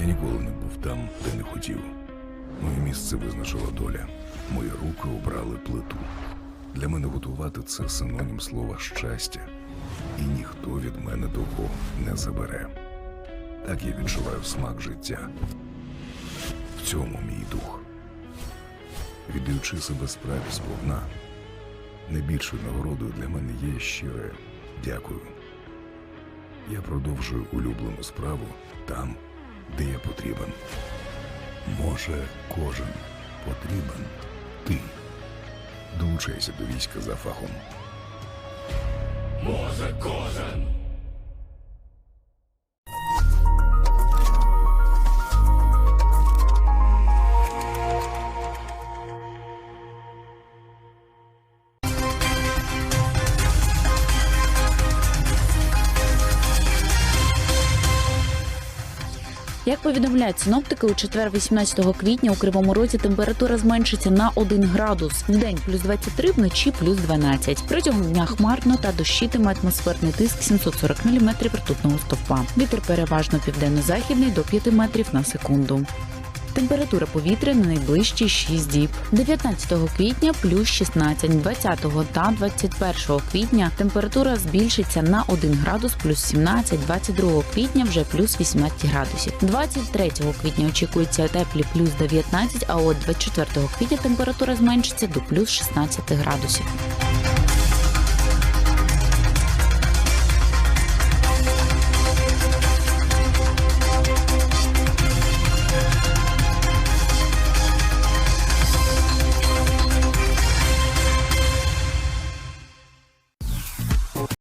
ніколи не був там, де не хотів. Моє місце визначила доля. Мої руки обрали плиту. Для мене готувати це синонім слова щастя, і ніхто від мене того не забере. Так я відчуваю смак життя. В цьому мій дух. Віддаючи себе справі сповна, найбільшою нагородою для мене є щире дякую. Я продовжую улюблену справу там, де я потрібен. Може, кожен потрібен ти. Долучайся до війська за фахом. Може кожен. Як повідомляють синоптики, у четвер, 18 квітня у Кривому Розі температура зменшиться на 1 градус. В день плюс 23, вночі плюс 12. Протягом дня хмарно та дощитиме атмосферний тиск 740 мм ртутного стовпа. Вітер переважно південно-західний до 5 метрів на секунду. Температура повітря на найближчі 6 діб. 19 квітня плюс 16, 20 та 21 квітня температура збільшиться на 1 градус плюс 17, 22 квітня вже плюс 18 градусів. 23 квітня очікується теплі плюс 19, а от 24 квітня температура зменшиться до плюс 16 градусів.